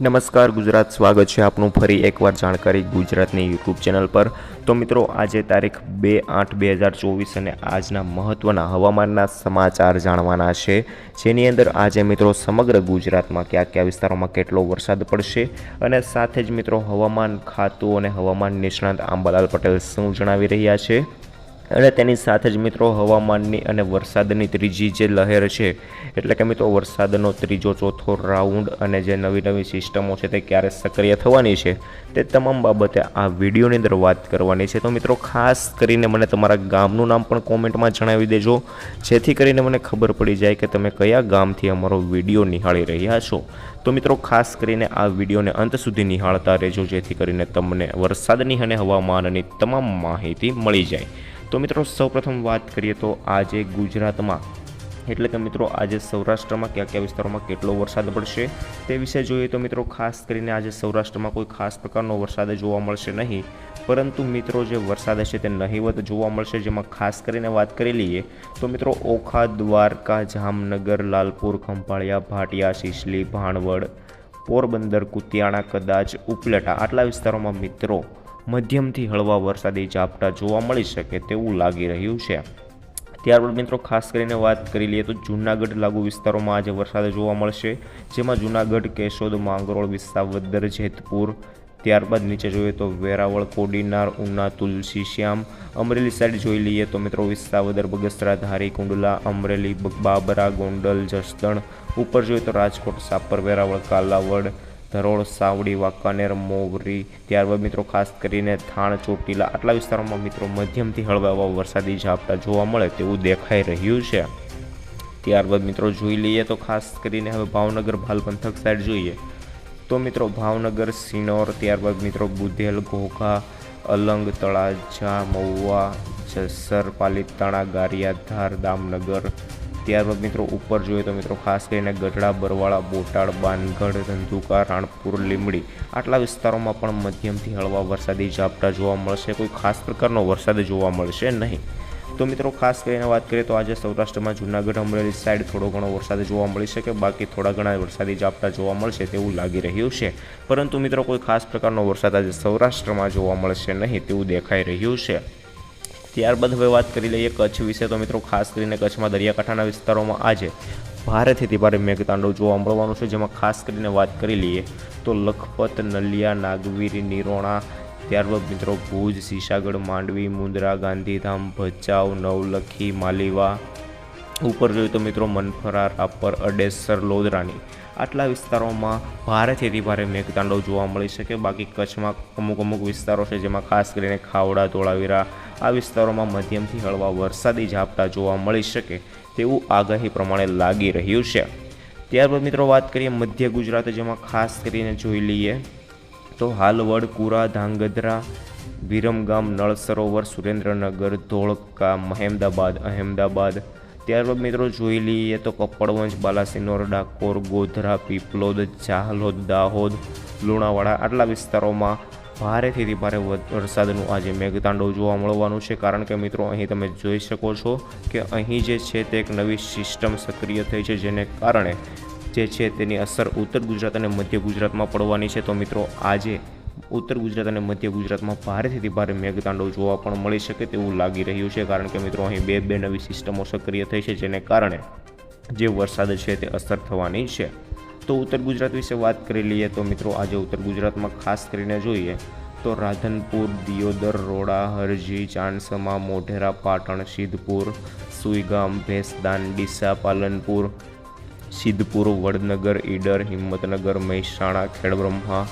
નમસ્કાર, ગુજરાત સ્વાગત છે આપનું ફરી એકવાર જાણકારી ગુજરાતની યુટ્યુબ ચેનલ પર. તો મિત્રો, આજે તારીખ બે આઠ બે હજાર ચોવીસ અને આજના મહત્ત્વના હવામાનના સમાચાર જાણવાના છે. જેની અંદર આજે મિત્રો સમગ્ર ગુજરાતમાં કયા કયા વિસ્તારોમાં કેટલો વરસાદ પડશે અને સાથે જ મિત્રો હવામાન ખાતું અને હવામાન નિષ્ણાંત આંબાલાલ પટેલ શું જણાવી રહ્યા છે. અને તેની સાથે જ મિત્રો હવામાનની અને વરસાદની ત્રીજી જે લહેર છે, એટલે કે મિત્રો વરસાદનો ત્રીજો ચોથો રાઉન્ડ અને જે નવી નવી સિસ્ટમો છે તે ક્યારે સક્રિય થવાની છે, તે તમામ બાબતે આ વિડીયોની અંદર વાત કરવાની છે. તો મિત્રો ખાસ કરીને મને તમારા ગામનું નામ પણ કોમેન્ટમાં જણાવી દેજો, જેથી કરીને મને ખબર પડી જાય કે તમે કયા ગામથી અમારો વીડિયો નિહાળી રહ્યા છો. તો મિત્રો ખાસ કરીને આ વિડીયોને અંત સુધી નિહાળતા રહેજો, જેથી કરીને તમને વરસાદની અને હવામાનની તમામ માહિતી મળી જાય. તો મિત્રો સૌપ્રથમ વાત કરીએ તો આજે ગુજરાતમાં. એટલે કે મિત્રો આજે સૌરાષ્ટ્રમાં કયા કયા વિસ્તારોમાં કેટલો વરસાદ પડશે તે વિશે જોઈએ તો મિત્રો ખાસ કરીને આજે સૌરાષ્ટ્રમાં કોઈ ખાસ પ્રકારનો વરસાદ જોવા મળશે નહીં. પરંતુ મિત્રો જે વરસાદ હશે તે નહીવત જોવા મળશે. જેમાં ખાસ કરીને વાત કરી લઈએ તો મિત્રો ઓખા, દ્વારકા, જામનગર, લાલપુર, ખંભાળિયા, ભાટિયા શિશલી ભાણવડ, પોરબંદર, કુતિયાણા, કદાચ ઉપલેટા આટલા વિસ્તારોમાં મિત્રો મધ્યમથી હળવા વરસાદી ઝાપટા જોવા મળી શકે તેવું લાગી રહ્યું છે. ત્યારબાદ મિત્રો, ખાસ કરીને વાત કરી લઈએ તો જૂનાગઢ લાગુ વિસ્તારોમાં આજે વરસાદ જોવા મળશે, જેમાં જૂનાગઢ, કેશોદ, માંગરોળ, વિસાવદર, જેતપુર, ત્યારબાદ નીચે જોઈએ તો વેરાવળ, કોડીનાર, ઉના, તુલસી, શ્યામ, અમરેલી સાઈડ જોઈ લઈએ તો મિત્રો, વિસાવદર, બગસરા, ધારી, કુંડલા, અમરેલી, બાબરા, ગોંડલ, જસદણ, ઉપર જોઈએ તો રાજકોટ, સાપર, વેરાવળ, કાલાવડ ધરોળ, સાવડી, વાંકાનેર, મોવરી, ત્યારબાદ મિત્રો ખાસ કરીને થાણ, ચોટીલા આટલા વિસ્તારોમાં મિત્રો મધ્યમથી હળવા વરસાદી ઝાપટા જોવા મળે તેવું દેખાઈ રહ્યું છે. ત્યારબાદ મિત્રો જોઈ લઈએ તો ખાસ કરીને હવે ભાવનગર ભાલ પંથક સાઈડ જોઈએ. તો મિત્રો ભાવનગર, સિનોર, ત્યારબાદ મિત્રો બુધેલ, ઘોઘા, અલંગ, તળાજા, મહુવા, જસર, પાલીતાણા, ગારિયાધાર, દામનગર ત્યારબાદ મિત્રો ઉપર જોઈએ તો મિત્રો ખાસ કરીને ગઢડા, બરવાળા બોટાડ બાનગઢ, ધંધુકા, રાણપુર લીમડી આટલા વિસ્તારોમાં પણ મધ્યમથી હળવા વરસાદી ઝાપટા જોવા મળશે. કોઈ ખાસ પ્રકારનો વરસાદ જોવા મળશે નહીં. તો મિત્રો ખાસ કરીને વાત કરીએ તો આજે સૌરાષ્ટ્રમાં જૂનાગઢ અમરેલી સાઈડ થોડો ઘણો વરસાદ જોવા મળી શકે, બાકી થોડા ઘણા વરસાદી ઝાપટા જોવા મળશે તેવું લાગી રહ્યું છે. પરંતુ મિત્રો કોઈ ખાસ પ્રકારનો વરસાદ આજે સૌરાષ્ટ્રમાં જોવા મળશે નહીં તેવું દેખાઈ રહ્યું છે. ત્યારબાદ હવે વાત કરી લઈએ કચ્છ વિશે. તો મિત્રો, ખાસ કરીને કચ્છમાં દરિયાકાંઠાના વિસ્તારોમાં આજે ભારેથી ભારે મેઘતાંડવ જોવા મળવાનું છે. જેમાં ખાસ કરીને વાત કરી લઈએ તો લખપત, નલિયા, નાગવીરી, નિરોણા, ત્યારબાદ મિત્રો, ભુજ સીસાગઢ માંડવી મુંદ્રા ગાંધીધામ, ભચાઉ, નવલખી, માલીવા. ઉપર જોઈએ તો મિત્રો, મનફરા, રાપર, અડેસર લોધરાની આટલા વિસ્તારોમાં ભારેથી ભારે મેઘતાંડવ જોવા મળી શકે. બાકી કચ્છમાં અમુક અમુક વિસ્તારો છે જેમાં ખાસ કરીને ખાવડા, ધોળાવીરા આ વિસ્તારોમાં મધ્યમથી હળવા વરસાદી ઝાપટા જોવા મળી શકે તેવું આગાહી પ્રમાણે લાગી રહ્યું છે. ત્યારબાદ મિત્રો વાત કરીએ મધ્ય ગુજરાત જેમાં ખાસ કરીને જોઈ લઈએ તો હાલવડ કુરા ધાંગધ્રા, વિરમગામ નળ સરોવર સુરેન્દ્રનગર, ધોળકા, મહેમદાબાદ, અહેમદાબાદ. ત્યારબાદ મિત્રો જોઈ લઈએ તો કપડવંજ બાલાસિનોર ડાકોર ગોધરા પીપલોદ ચાહલોદ દાહોદ, લુણાવાડા આટલા વિસ્તારોમાં ભારેથી ભારે વરસાદનું આજે મેઘતાંડવ જોવા મળવાનું છે. કારણ કે મિત્રો, અહીં તમે જોઈ શકો છો કે અહીં જે છે તે એક નવી સિસ્ટમ સક્રિય થઈ છે, જેને કારણે જે છે તેની અસર ઉત્તર ગુજરાત અને મધ્ય ગુજરાતમાં પડવાની છે. તો મિત્રો, આજે ઉત્તર ગુજરાત અને મધ્ય ગુજરાતમાં ભારેથી ભારે મેઘતાંડવ જોવા પણ મળી શકે તેવું લાગી રહ્યું છે. કારણ કે મિત્રો, અહીં બે બે નવી સિસ્ટમો સક્રિય થઈ છે, જેને કારણે જે વરસાદ છે તે અસર થવાની છે. તો ઉત્તર ગુજરાત વિશે વાત કરી લઈએ તો મિત્રો આજે ઉત્તર ગુજરાતમાં ખાસ કરીને જોઈએ તો રાધનપુર, દિયોદર રોડા હરજી ચાણસમા, મોઢેરા, પાટણ, સિદ્ધપુર, સુઈગામ, ભેંસદાન ડીસા પાલનપુર સિદ્ધપુર, વડનગર, ઈડર, હિંમતનગર, મહેસાણા, ખેડબ્રહ્મા,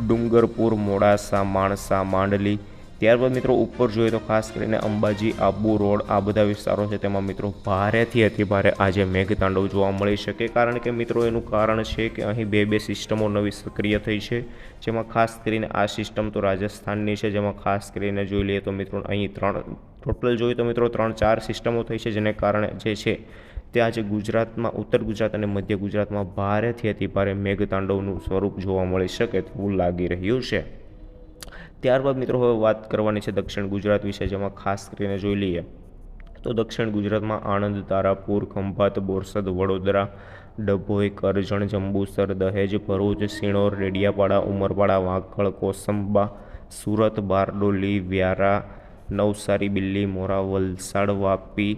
ડુંગરપુર, મોડાસા, માણસા, માંડલી ત્યારબાદ મિત્રો ઉપર જોઈએ તો ખાસ કરીને અંબાજી, આબુ રોડ આ બધા વિસ્તારો છે. તેમાં મિત્રો ભારેથી અતિ ભારે આજે મેઘતાંડવ જોવા મળી શકે. કારણ કે મિત્રો એનું કારણ છે કે અહીં બે બે સિસ્ટમો નવી સક્રિય થઈ છે. જેમાં ખાસ કરીને આ સિસ્ટમ તો રાજસ્થાનની છે. જેમાં ખાસ કરીને જોઈ લઈએ તો મિત્રો અહીં ત્રણ ટોટલ જોઈએ તો મિત્રો ત્રણ ચાર સિસ્ટમો થઈ છે. જેને કારણે જે છે તે આજે ગુજરાતમાં, ઉત્તર ગુજરાત અને મધ્ય ગુજરાતમાં ભારેથી અતિ ભારે મેઘતાંડવનું સ્વરૂપ જોવા મળી શકે તેવું લાગી રહ્યું છે. ત્યારબાદ મિત્રો હવે વાત કરવાની છે દક્ષિણ ગુજરાત વિશે, જેમાં ખાસ કરીને જોઈ લઈએ તો દક્ષિણ ગુજરાતમાં આણંદ, તારાપુર, ખંભાત, બોરસદ, વડોદરા, ડભોઈ, કરજણ, જંબુસર, દહેજ, ભરૂચ સિણોર રેડિયાપાડા, ઉમરપાડા, વાંકળ, કોસંબા, સુરત, બારડોલી, વ્યારા, નવસારી, બિલ્લી, મોરા, વલસાડ, વાપી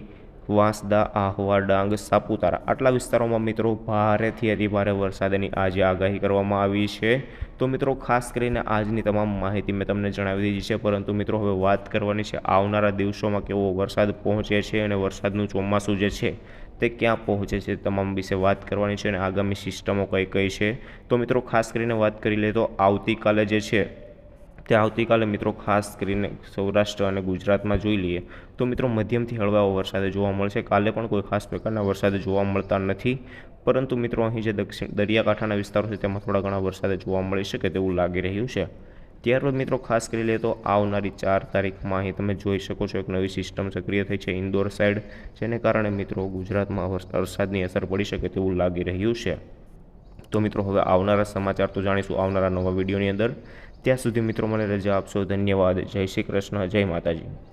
વાંસદા, આહવા, ડાંગ, સાપુતારા આટલા વિસ્તારોમાં મિત્રો ભારેથી અતિભારે વરસાદની આજે આગાહી કરવામાં આવી છે. તો મિત્રો ખાસ કરીને આજની તમામ માહિતી મેં તમને જણાવી દીધી છે, પરંતુ મિત્રો હવે વાત કરવાની છે આવનારા દિવસોમાં કેવો વરસાદ પહોંચે છે અને વરસાદનું ચોમાસું જે છે તે ક્યાં પહોંચે છે તમામ વિશે વાત કરવાની છે અને આગામી સિસ્ટમો કઈ કઈ છે. તો મિત્રો ખાસ કરીને વાત કરી લે તો આવતીકાલે જે છે તે આવતીકાલે મિત્રો ખાસ કરીને સૌરાષ્ટ્ર અને ગુજરાતમાં જોઈ લઈએ, તો મિત્રો મધ્યમથી હળવા વરસાદ જોવા મળશે. કાલે પણ કોઈ ખાસ પ્રકારના વરસાદ જોવા મળતા નથી, પરંતુ મિત્રો અહીં જે દક્ષિણ દરિયાકાંઠાના વિસ્તારો છે તેમાં થોડા ઘણા વરસાદ જોવા મળી શકે તેવું લાગી રહ્યું છે. ત્યારબાદ મિત્રો ખાસ કરી લઈએ તો આવનારી ચાર તારીખમાં અહીં તમે જોઈ શકો છો એક નવી સિસ્ટમ સક્રિય થઈ છે ઇન્દોર સાઈડ, જેને કારણે મિત્રો ગુજરાતમાં વરસાદની અસર પડી શકે તેવું લાગી રહ્યું છે. તો મિત્રો હવે આવનારા સમાચાર તો જાણીશું આવનારા નવા વિડીયોની અંદર. ત્યાં સુધી મિત્રો મને રજા આપશો. ધન્યવાદ. જય શ્રી કૃષ્ણ. જય માતાજી.